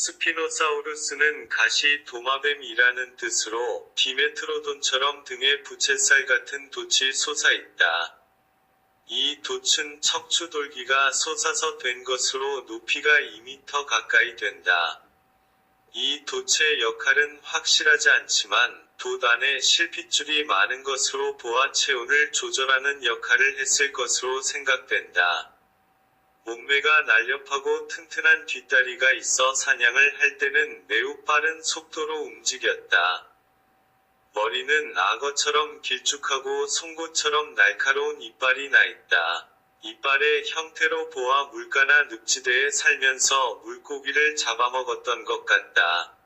스피노사우루스는 가시 도마뱀이라는 뜻으로 디메트로돈처럼 등에 부채살 같은 돛이 솟아있다. 이 돛은 척추돌기가 솟아서 된 것으로 높이가 2m 가까이 된다. 이 돛의 역할은 확실하지 않지만 돛 안에 실핏줄이 많은 것으로 보아 체온을 조절하는 역할을 했을 것으로 생각된다. 몸매가 날렵하고 튼튼한 뒷다리가 있어 사냥을 할 때는 매우 빠른 속도로 움직였다. 머리는 악어처럼 길쭉하고 송곳처럼 날카로운 이빨이 나 있다. 이빨의 형태로 보아 물가나 늪지대에 살면서 물고기를 잡아먹었던 것 같다.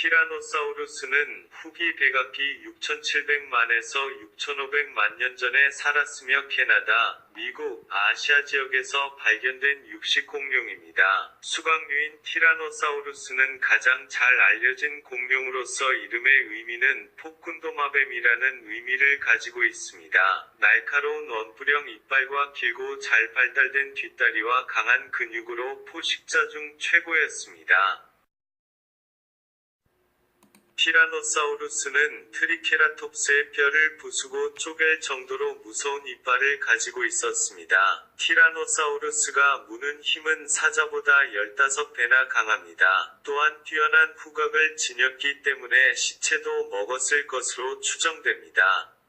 티라노사우루스는 후기 백악기 6700만에서 6500만 년 전에 살았으며 캐나다, 미국, 아시아 지역에서 발견된 육식 공룡입니다. 수각류인 티라노사우루스는 가장 잘 알려진 공룡으로서 이름의 의미는 폭군도마뱀이라는 의미를 가지고 있습니다. 날카로운 원뿔형 이빨과 길고 잘 발달된 뒷다리와 강한 근육으로 포식자 중 최고였습니다. 티라노사우루스는 트리케라톱스의 뼈를 부수고 쪼갤 정도로 무서운 이빨을 가지고 있었습니다. 티라노사우루스가 무는 힘은 사자보다 15배나 강합니다. 또한 뛰어난 후각을 지녔기 때문에 시체도 먹었을 것으로 추정됩니다.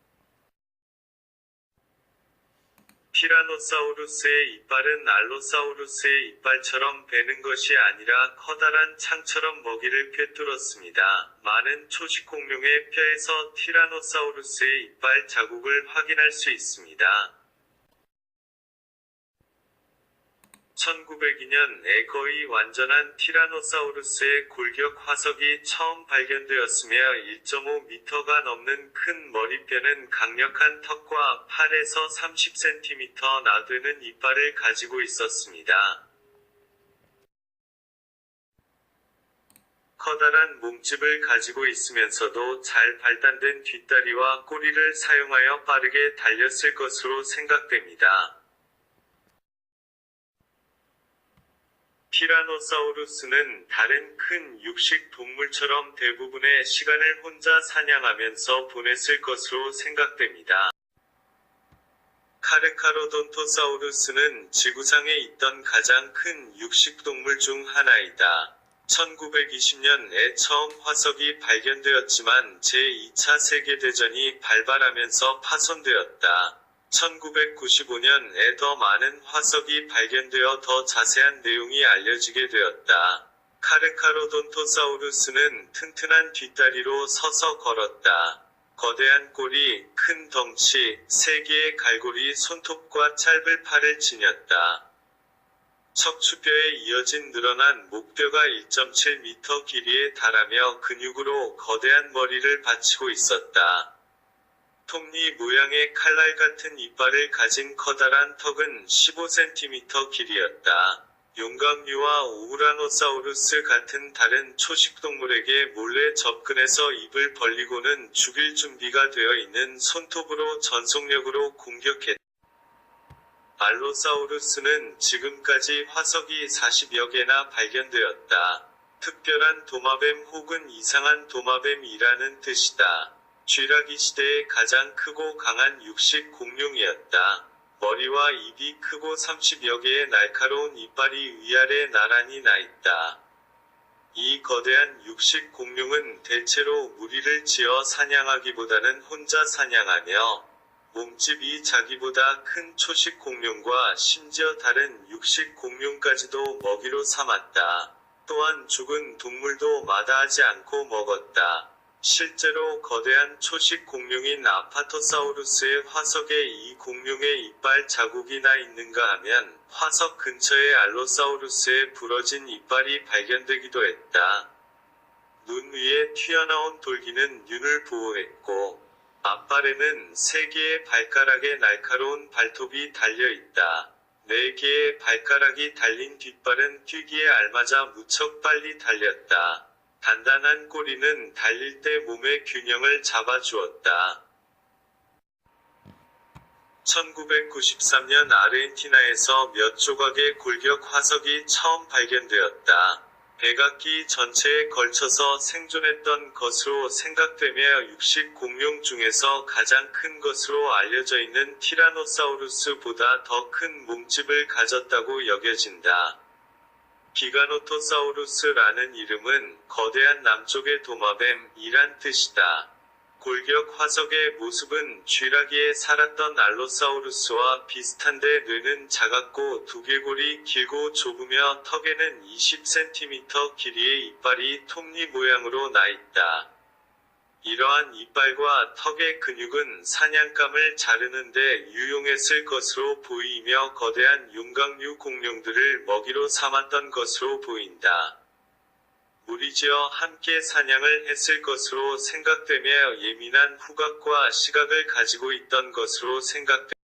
티라노사우루스의 이빨은 알로사우루스의 이빨처럼 베는 것이 아니라 커다란 창처럼 먹이를 꿰뚫었습니다. 많은 초식 공룡의 뼈에서 티라노사우루스의 이빨 자국을 확인할 수 있습니다. 1902년에 거의 완전한 티라노사우루스의 골격 화석이 처음 발견되었으며 1.5m가 넘는 큰 머리뼈는 강력한 턱과 8에서 30cm 나 되는 이빨을 가지고 있었습니다. 커다란 몸집을 가지고 있으면서도 잘 발단된 뒷다리와 꼬리를 사용하여 빠르게 달렸을 것으로 생각됩니다. 티라노사우루스는 다른 큰 육식 동물처럼 대부분의 시간을 혼자 사냥하면서 보냈을 것으로 생각됩니다. 카르카로돈토사우루스는 지구상에 있던 가장 큰 육식 동물 중 하나이다. 1920년에 처음 화석이 발견되었지만 제2차 세계대전이 발발하면서 파손되었다. 1995년에 더 많은 화석이 발견되어 더 자세한 내용이 알려지게 되었다. 카르카로돈토사우루스는 튼튼한 뒷다리로 서서 걸었다. 거대한 꼬리, 큰 덩치, 세 개의 갈고리 손톱과 짧은 팔을 지녔다. 척추뼈에 이어진 늘어난 목뼈가 1.7m 길이에 달하며 근육으로 거대한 머리를 받치고 있었다. 톱니 모양의 칼날 같은 이빨을 가진 커다란 턱은 15cm 길이였다. 용감류와 오우라노사우루스 같은 다른 초식동물에게 몰래 접근해서 입을 벌리고는 죽일 준비가 되어 있는 손톱으로 전속력으로 공격했다. 알로사우루스는 지금까지 화석이 40여 개나 발견되었다. 특별한 도마뱀 혹은 이상한 도마뱀이라는 뜻이다. 쥐라기 시대의 가장 크고 강한 육식 공룡이었다. 머리와 입이 크고 30여 개의 날카로운 이빨이 위아래 나란히 나 있다. 이 거대한 육식 공룡은 대체로 무리를 지어 사냥하기보다는 혼자 사냥하며 몸집이 자기보다 큰 초식 공룡과 심지어 다른 육식 공룡까지도 먹이로 삼았다. 또한 죽은 동물도 마다하지 않고 먹었다. 실제로 거대한 초식 공룡인 아파토사우루스의 화석에 이 공룡의 이빨 자국이 나 있는가 하면 화석 근처에 알로사우루스의 부러진 이빨이 발견되기도 했다. 눈 위에 튀어나온 돌기는 윤을 보호했고 앞발에는 세 개의 발가락에 날카로운 발톱이 달려 있다. 네 개의 발가락이 달린 뒷발은 뛰기에 알맞아 무척 빨리 달렸다. 단단한 꼬리는 달릴 때 몸의 균형을 잡아주었다. 1993년 아르헨티나에서 몇 조각의 골격 화석이 처음 발견되었다. 백악기 전체에 걸쳐서 생존했던 것으로 생각되며 육식 공룡 중에서 가장 큰 것으로 알려져 있는 티라노사우루스보다 더 큰 몸집을 가졌다고 여겨진다. 기가노토사우루스라는 이름은 거대한 남쪽의 도마뱀이란 뜻이다. 골격 화석의 모습은 쥐라기에 살았던 알로사우루스와 비슷한데 뇌는 작았고 두개골이 길고 좁으며 턱에는 20cm 길이의 이빨이 톱니 모양으로 나 있다. 이러한 이빨과 턱의 근육은 사냥감을 자르는데 유용했을 것으로 보이며 거대한 용광류 공룡들을 먹이로 삼았던 것으로 보인다. 무리지어 함께 사냥을 했을 것으로 생각되며 예민한 후각과 시각을 가지고 있던 것으로 생각된다.